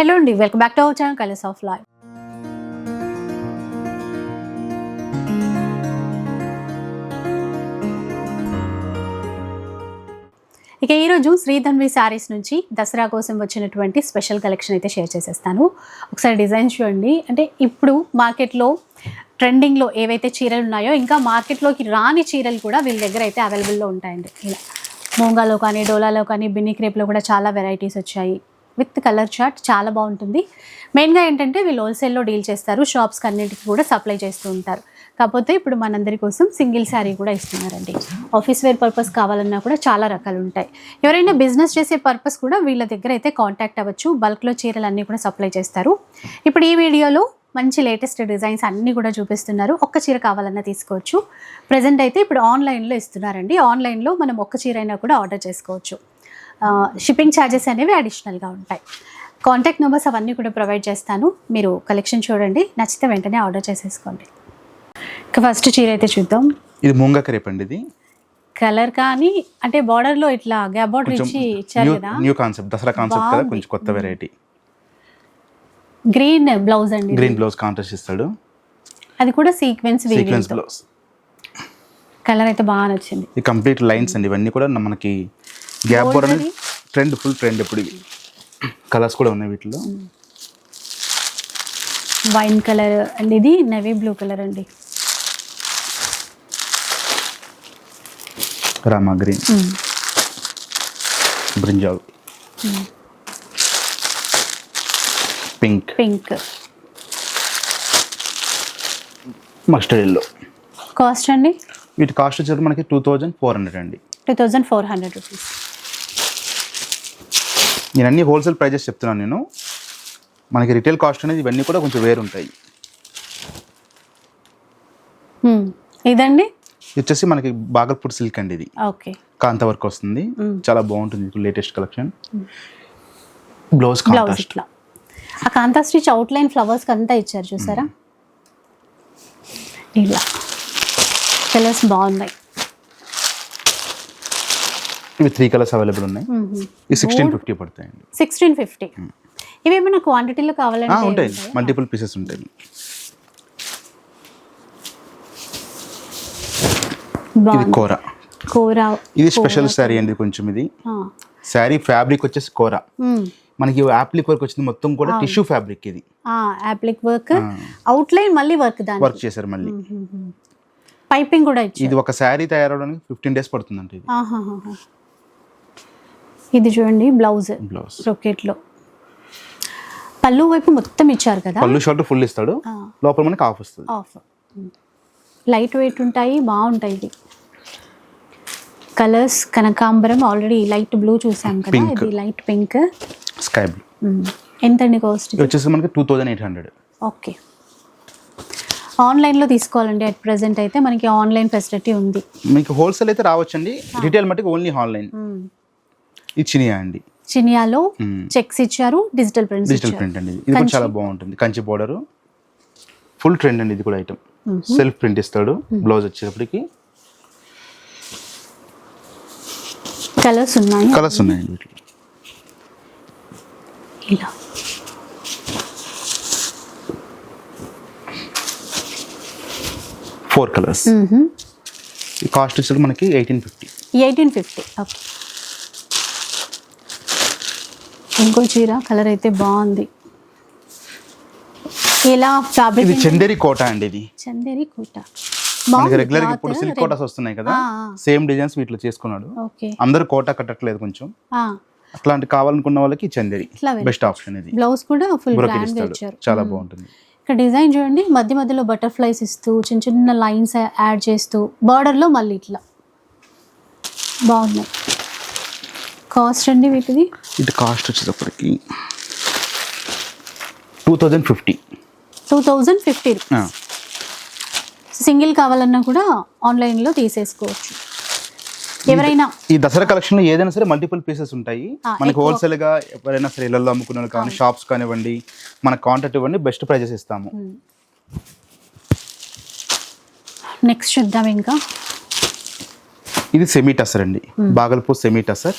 Hello అండి welcome back to our channel colours of life. ఇక ఈరోజు శ్రీధన్వి శారీస్ నుంచి దసరా కోసం వచ్చినటువంటి స్పెషల్ కలెక్షన్ అయితే షేర్ చేసేస్తాను. ఒకసారి డిజైన్స్ చూడండి. అంటే ఇప్పుడు మార్కెట్లో ట్రెండింగ్లో ఏవైతే చీరలు ఉన్నాయో ఇంకా మార్కెట్లోకి రాని చీరలు కూడా వీళ్ళ దగ్గర అయితే అవైలబుల్లో ఉంటాయండి. ఇలా మోంగాలో కానీ డోలాలో కానీ బిన్ని క్రేప్లో కూడా చాలా వెరైటీస్ వచ్చాయి. విత్ కలర్ చార్ట్ చాలా బాగుంటుంది. మెయిన్గా ఏంటంటే వీళ్ళు హోల్సేల్లో డీల్ చేస్తారు. షాప్స్కి అన్నిటికీ కూడా సప్లై చేస్తూ ఉంటారు. కాకపోతే ఇప్పుడు మనందరి కోసం సింగిల్ శారీ కూడా ఇస్తున్నారండి. ఆఫీస్ వేర్ పర్పస్ కావాలన్నా కూడా చాలా రకాలు ఉంటాయి. ఎవరైనా బిజినెస్ చేసే పర్పస్ కూడా వీళ్ళ దగ్గర అయితే కాంటాక్ట్ అవ్వచ్చు. బల్క్లో చీరలు అన్నీ కూడా సప్లై చేస్తారు. ఇప్పుడు ఈ వీడియోలో మంచి లేటెస్ట్ డిజైన్స్ అన్నీ కూడా చూపిస్తున్నారు. ఒక్క చీర కావాలన్నా తీసుకోవచ్చు. ప్రజెంట్ అయితే ఇప్పుడు ఆన్లైన్లో ఇస్తున్నారండి. ఆన్లైన్లో మనం ఒక్క చీర అయినా కూడా ఆర్డర్ చేసుకోవచ్చు. షిప్పింగ్ ఛార్జెస్ అనేవి అడిషనల్గా ఉంటాయి. కాంటాక్ట్ నెంబర్స్ అవన్నీ కూడా ప్రొవైడ్ చేస్తాను. మీరు కలెక్షన్ చూడండి. నచ్చితే వెంటనే ఆర్డర్ చేసేసుకోండి. ఇక ఫస్ట్ చీర అయితే చూద్దాం. ఇది ముంగ క్రేప్ అండి ఇది. కలర్ కానీ అంటే బార్డర్లో ఇట్లా గ్యాప్ బార్డర్ ఇచ్చి ఇచ్చారు కదా. న్యూ కాన్సెప్ట్ దసరా కాన్సెప్ట్ కదా. కొంచెం కొత్త వెరైటీ గ్రీన్ బ్లౌజ్ అండి ఇది. గ్రీన్ బ్లౌజ్ కాంట్రాస్ట్ ఇస్తాడు అది కూడా సీక్వెన్స్ సీక్వెన్స్ బ్లౌజ్ కలర్ అయితే బాగా నచ్చింది. ఈ కంప్లీట్ లైన్స్ అండి ఇవన్నీ కూడా మనకి గ్యాప్ బోర్ అనేది ట్రెండ్ ఫుల్ ట్రెండ్ ఇప్పుడు ఇవి. కలర్స్ కూడా ఉన్నాయి వీటిలో. వైన్ కలర్ అండ్ ఇది నవీ బ్లూ కలర్ అండి. Rama green brinjal pink. Pink. Mustard yellow cost అండి? వీటి కాస్ట్ వచ్చేసి మనకి టూ థౌజండ్ ఫోర్ హండ్రెడ్ అండి. Two thousand four hundred rupees నేను అన్ని హోల్సేల్ ప్రైజెస్ చెప్తున్నాను నేను. మనకి రిటైల్ కాస్ట్ అనేది ఇవన్నీ కూడా కొంచెం వేరు ఉంటాయి. ఇదండి? ఇది వచ్చేసి మనకి బాగల్పూర్ సిల్క్ అండి ఇది. ఓకే. కాంత వర్క్ వస్తుంది. చాలా బాగుంటుంది లేటెస్ట్ కలెక్షన్ బ్లౌజ్ కాంట్రాస్ట్ ఆ kantha stitch outline flowers అంతా ఇచ్చారు చూసారా? ఇలా. కలర్స్ బాగున్నాయి. ఇవి త్రీ కలర్స్ అవైలబుల్ ఉన్నాయి. ఇవి సిక్స్టీన్ ఫిఫ్టీ పడతాయండి. సిక్స్టీన్ ఫిఫ్టీ ఇవి ఏమైనా క్వాంటిటీలో కావాలంటే ఉంటాయి. మల్టిపుల్ పీసెస్ ఉంటాయి. ఇది కోర. కూర ఇది స్పెషల్ శారీ అండి కొంచెం ఇది. శారీ ఫ్యాబ్రిక్ వచ్చేసి కోర. మనకి యాప్లిక్ వర్క్ వచ్చింది మొత్తం కూడా టిష్యూ ఫ్యాబ్రిక్ ఇది. యాప్లిక్ వర్క్ అవుట్ లైన్ మళ్ళీ వర్క్ దాని వర్క్ చేశారు మళ్ళీ. పైపింగ్ కూడా ఇచ్చారు. ఇది ఒక శారీ తయారవడానికి ఫిఫ్టీన్ డేస్ పడుతుందంట ఇది. ఇది చూడండి బ్లౌజ్ బ్లౌజ్ రొకెట్లో పళ్ళు వైపు మొత్తం ఇచ్చారు కదా. పళ్ళు షోల్డర్ ఫుల్ ఇస్తాడు. లోపల మనకి ఆఫ్ వస్తుంది. ఆఫ్ లైట్ వెయిట్ ఉంటాయి బాగుంటాయి ఇది కలర్స్ కనకాంబరం ఆల్రెడీ లైట్ బ్లూ చూసాం కదా. ఇది లైట్ పింక్ స్కై బ్లూ ఎంతండి కాస్ట్ ఇది వచ్చేసి మనకి two thousand eight hundred okay. ఆన్లైన్లో తీసుకోవాలండి అట్ ప్రెసెంట్ అయితే మనకి ఆన్లైన్ ఫెసిలిటీ ఉంది. మీకు హోల్సేల్ అయితే రావచ్చండి. రిటైల్ మట్టుకు ఓన్లీ ఆన్లైన్ చినియా అండి. చినియాలో. చెక్స్ ఇచ్చారు డిజిటల్ ప్రింట్స్ డిజిటల్ ప్రింట్ అండి. ఇది కూడా చాలా బాగుంటుంది. కంచి బోర్డర్ ఫుల్ ట్రెండ్ అండి ఇది కూడా ఐటమ్ సెల్ఫ్ ప్రింట్ ఇస్తాడు. బ్లౌజ్ వచ్చేటప్పటికి. కలర్స్ ఉన్నాయి. కలర్స్ ఉన్నాయండి ఇలా. ఫోర్ కలర్స్ ఈ కాస్ట్ వచ్చేసి మనకి eighteen fifty eighteen fifty. Okay. ఇంకో చీర కలర్ అయితే బాగుంది. ఇలా ఇది ఫ్యాబ్రిక్ చందేరి కోట అండి ఇది. చందేరి కూట. మనకి రెగ్యులర్ cloth, ఇప్పుడు సిల్క్. కోటాస్ వస్తున్నాయి కదా. సేమ్ డిజైన్స్ వీటిలో చేసుకున్నాడు. అందరు కోట కట్టట్లేదు కొంచెం. అట్లాంటి కావాలనుకున్న వాళ్ళకి చందేరి బెస్ట్ ఆప్షన్ ఇది. బ్లౌజ్ కూడా ఫుల్ చాలా బాగుంటుంది. ఇక్కడ డిజైన్ చూడండి మధ్య మధ్యలో బటర్ఫ్లైస్ ఇస్తూ చిన్న చిన్న లైన్స్ యాడ్ చేస్తూ border లో మళ్ళీ ఇట్లా. బాగున్నాయి. కాస్ట్ అండి వీటిది? ఇది కాస్ట్ వచ్చేటప్పటికి two thousand fifty two thousand fifty single కావాలన్నా కూడా ఆన్లైన్లో తీసేసుకోవచ్చు. ఎవరైనా. ఈ దసరా కలెక్షన్లో ఏదైనా సరే మల్టిపుల్ పీసెస్ ఉంటాయి. మనకి. హోల్సేల్గా ఎవరైనా సరే ఇళ్ళలో అమ్ముకునే వాళ్ళు కానీ షాప్స్ కానివ్వండి మన కాంటాక్ట్ ఇవ్వండి బెస్ట్ ప్రైజెస్ ఇస్తాము. నెక్స్ట్ చూద్దాం ఇంకా. ఇది సెమీ టసర్ అండి. బాగల్పూర్ సెమీ టసర్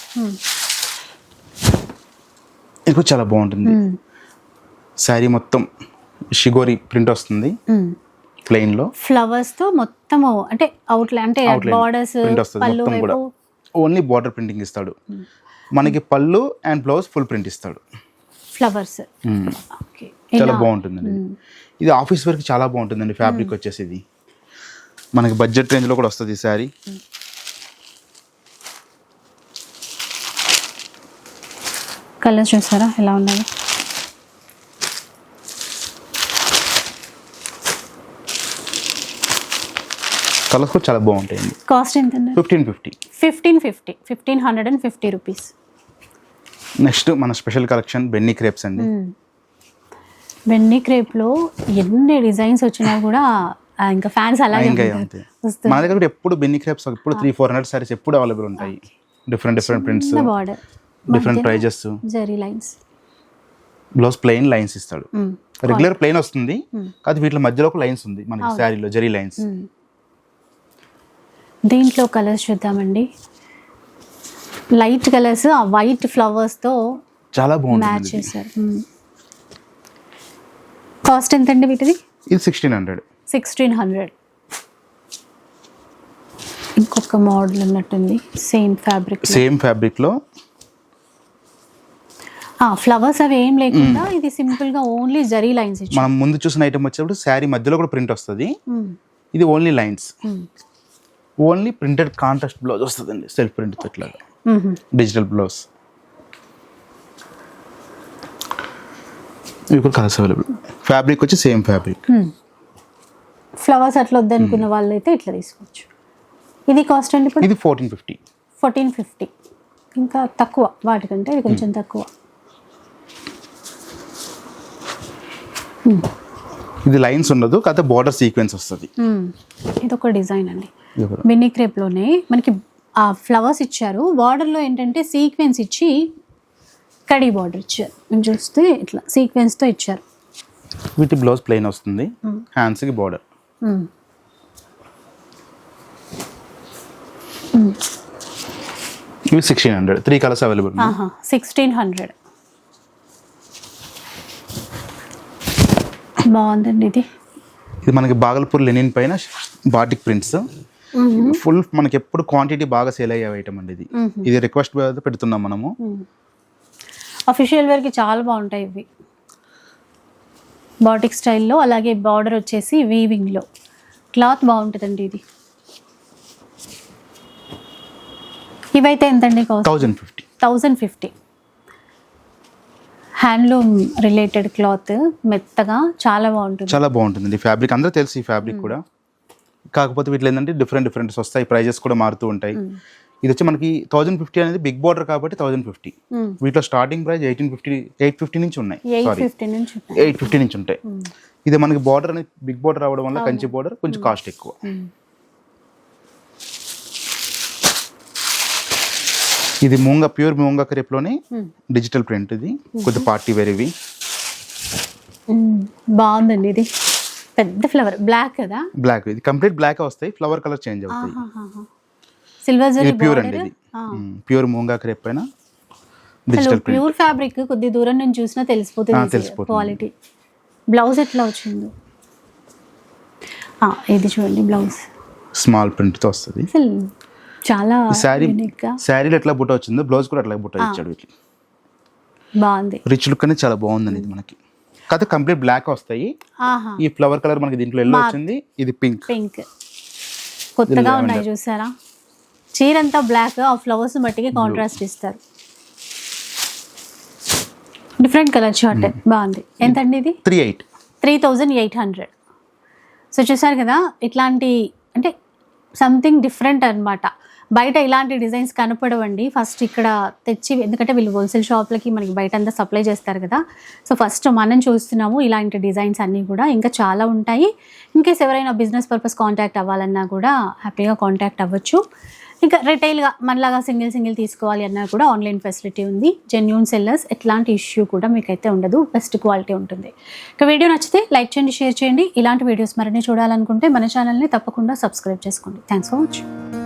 ఇది చాలా బాగుంటుంది. శారీ మొత్తం షిగోరి ప్రింట్ వస్తుంది. ప్లెయిన్లో? ఫ్లవర్స్తో మొత్తము అంటే అవుట్లైన్ అంటే బార్డర్స్ పళ్ళు మొత్తం ఓన్లీ బార్డర్ ప్రింటింగ్ ఇస్తాడు. మనకి పళ్ళు అండ్ బ్లౌజ్ ఫుల్ ప్రింట్ ఇస్తాడు. ఫ్లవర్స్. చాలా బాగుంటుందండి ఇది. ఇది ఆఫీస్ వర్క్ చాలా బాగుంటుందండి ఫ్యాబ్రిక్ వచ్చేసి ఇది మనకి బడ్జెట్ రేంజ్లో కూడా వస్తుంది ఈ శారీ. కలర్స్ చూసారా? ఎలా ఉన్నాయి? కలర్స్ కూడా చాలా బాగుంటాయండి. కాస్ట్ ఎంత fifteen fifty. Fifteen fifty. Fifteen hundred and fifty rupees. Next మన స్పెషల్ కలెక్షన్ బెన్నీ క్రేప్స్ అండి. వెన్నీ క్రేప్లో ఎన్ని డిజైన్స్ వచ్చినా కూడా ఇంకా ఫ్యాన్స్ అలాగే. మన దగ్గర కూడా ఎప్పుడు బెన్నీ క్రేప్స్ ఎప్పుడు త్రీ ఫోర్ హండ్రెడ్ సారీస్ ఎప్పుడు అవైలబుల్ ఉంటాయి. Different different prints different prices zari lines blouse plain lines ఇస్తాడు. రెగ్యులర్ ప్లెయిన్ వస్తుంది. కాదు వీటి మధ్యలో ఒక లైన్స్ ఉంది. మనకి శారీలో జరీ లైన్స్ దీంట్లో కలర్స్ చూద్దామండి. లైట్ కలర్స్ ఆ వైట్ ఫ్లవర్స్తో చాలా మ్యాచ్ బాగుంటుంది ఇది. చేశారు. కాస్ట్ ఎంతండి వీటిది? ఇది సిక్స్టీన్ హండ్రెడ్. Sixteen hundred. ఇంకొక మోడల్ ఉన్నట్టుంది సేమ్ ఫ్యాబ్రిక్ సేమ్ ఫ్యాబ్రిక్లో. ఫ్లవర్స్ అవి ఏం లేకుండా ఇది సింపుల్గా ఓన్లీ జరీ లైన్స్ మనం ముందు చూసిన ఐటమ్ వచ్చేప్పుడు శారీ మధ్యలో కూడా ప్రింట్ వస్తుంది. ఇది only lines. Only printed contrast blouse వస్తుందండి సెల్ఫ్ ప్రింట్ ఇట్లా డిజిటల్ బ్లౌజ్. ఇవి కూడా కలర్స్ అవైలబుల్ ఫ్యాబ్రిక్ వచ్చి సేమ్ ఫ్యాబ్రిక్ ఫ్లవర్స్ అట్లా వద్దనుకున్న వాళ్ళు అయితే ఇట్లా తీసుకోవచ్చు. ఇది కాస్ట్ అండి ఇప్పుడు? ఇది ఫోర్టీన్ ఫిఫ్టీ ఫోర్టీన్ ఫిఫ్టీ ఇంకా తక్కువ వాటికంటే ఇది కొంచెం తక్కువ. ఇది లైన్స్ ఉండదు కాకపోతే బార్డర్ సీక్వెన్స్ వస్తుంది. ఇది ఒక డిజైన్ అండి. మినీ క్రేప్లోనే మనకి ఆ ఫ్లవర్స్ ఇచ్చారు. బార్డర్లో ఏంటంటే సీక్వెన్స్ ఇచ్చి కడీ బార్డర్ ఇచ్చారు. చూస్తే ఇట్లా సీక్వెన్స్తో ఇచ్చారు. వీటి బ్లౌజ్ ప్లెయిన్ వస్తుంది. హ్యాండ్స్కి బార్డర్ మ్మ్. ఇవి sixteen hundred three colours available sixteen hundred బాగుందండి ఇది. ఇది మనకి బాగల్పూర్ లెనిన్ పైన బాటిక్ ప్రింట్స్. ఫుల్ మనకి ఎప్పుడు క్వాంటిటీ బాగా సేల్ అయ్యే ఐటమ్ అండి ఇది. ఇది రిక్వెస్ట్ పెడుతున్నాం మనము. అఫీషియల్ వేర్కి చాలా బాగుంటాయి ఇవి. బాటిక్ స్టైల్లో అలాగే బార్డర్ వచ్చేసి వీవింగ్లో క్లాత్ బాగుంటుందండి ఇది. ఇవైతే ఎంతండి cost thousand fifty thousand fifty handloom related cloth మెత్తగా చాలా బాగుంటుంది. చాలా బాగుంటుంది. ఫ్యాబ్రిక్ అందరూ తెలుసు ఈ ఫ్యాబ్రిక్ కూడా. కాకపోతే వీటిలో ఏంటంటే డిఫరెంట్ డిఫరెంట్స్ వస్తాయి ప్రైజెస్ కూడా మారుతూ ఉంటాయి. ఇది వచ్చి మనకి థౌజండ్ ఫిఫ్టీ అనేది బిగ్ బార్డర్ కాబట్టి థౌజండ్ ఫిఫ్టీ. వీటిలో starting price eighteen fifty eight fifty నుంచి ఉన్నాయి. ఎయిట్ సారీ ఫిఫ్టీ నుంచి ఉన్నాయి. ఎయిట్ ఫిఫ్టీ నుంచి ఉంటాయి. ఇది మనకి బార్డర్ అనేది బిగ్ బార్డర్ అవడం వల్ల కంచి బార్డర్ కొంచెం కాస్ట్ ఎక్కువ. ఇది మూంగ ప్యూర్ మూంగ క్రేప్లోనే డిజిటల్ ప్రింట్ ఇది. కొద్ది పార్టీ వేర్ ఇవి. మ్మ్. బాగుందండి ఇది. పెద్ద ఫ్లవర్. బ్లాక్ కదా? బ్లాక్. ఇది కంప్లీట్ బ్లాక్ వస్తాయి. ఫ్లవర్ కలర్ చేంజ్ అవుతాయి. సిల్వర్ జరీ ప్యూర్ అండి ఇది. ప్యూర్ మూంగా క్రేప్ పైన డిజిటల్ ప్యూర్ ఫ్యాబ్రిక్ కొద్ది దూరం నుంచి చూసినా తెలిసిపోతుంది. క్వాలిటీ. బ్లౌజ్ ఎట్లా వచ్చిందో? ఆ, ఇది చూడండి బ్లౌజ్. స్మాల్ ప్రింట్తో వస్తుంది చాలా శారీ శారీలో ఎట్లా బుట్ట వచ్చిందో బ్లౌజ్ కూడా అట్లా బుట్ట ఇచ్చాడు వీటికి బాగుంది. రిచ్ లుక్ అనేది చాలా బాగుందండి ఇది మనకి. కాకపోతే కంప్లీట్ బ్లాక్ వస్తాయి. ఈ ఫ్లవర్ కలర్ మనకి దీంట్లో ఎల్లో వచ్చింది ఇది పింక్ పింక్ కొత్తగా ఉన్నాయి చూసారా? చీర అంతా బ్లాక్ ఆ ఫ్లవర్స్ మట్టికి కాంట్రాస్ట్ ఇస్తారు. డిఫరెంట్ కలర్ షార్ట్ బాగుంది. ఎంతండి ఇది? Three eight three thousand eight hundred so చూసారు కదా ఇట్లాంటి అంటే సంథింగ్ డిఫరెంట్ అన్నమాట. బయట ఇలాంటి డిజైన్స్ కనపడవండి. ఫస్ట్ ఇక్కడ తెచ్చి ఎందుకంటే వీళ్ళు హోల్సేల్ షాప్లకి మనకి బయట అంతా సప్లై చేస్తారు కదా. సో ఫస్ట్ మనం చూస్తున్నాము ఇలాంటి డిజైన్స్ అన్నీ కూడా. ఇంకా చాలా ఉంటాయి. ఇన్కేస్ ఎవరైనా బిజినెస్ పర్పస్ కాంటాక్ట్ అవ్వాలన్నా కూడా హ్యాపీగా కాంటాక్ట్ అవ్వచ్చు. ఇంకా రిటైల్గా మనలాగా సింగిల్ సింగిల్ తీసుకోవాలి అన్నా కూడా ఆన్లైన్ ఫెసిలిటీ ఉంది. జెన్యూన్ సెల్లర్స్ ఎట్లాంటి ఇష్యూ కూడా మీకైతే ఉండదు. బెస్ట్ క్వాలిటీ ఉంటుంది. ఇక వీడియో నచ్చితే లైక్ చేయండి షేర్ చేయండి. ఇలాంటి వీడియోస్ మరిన్ని చూడాలనుకుంటే మన ఛానల్ని తప్పకుండా సబ్స్క్రైబ్ చేసుకోండి. Thanks for watching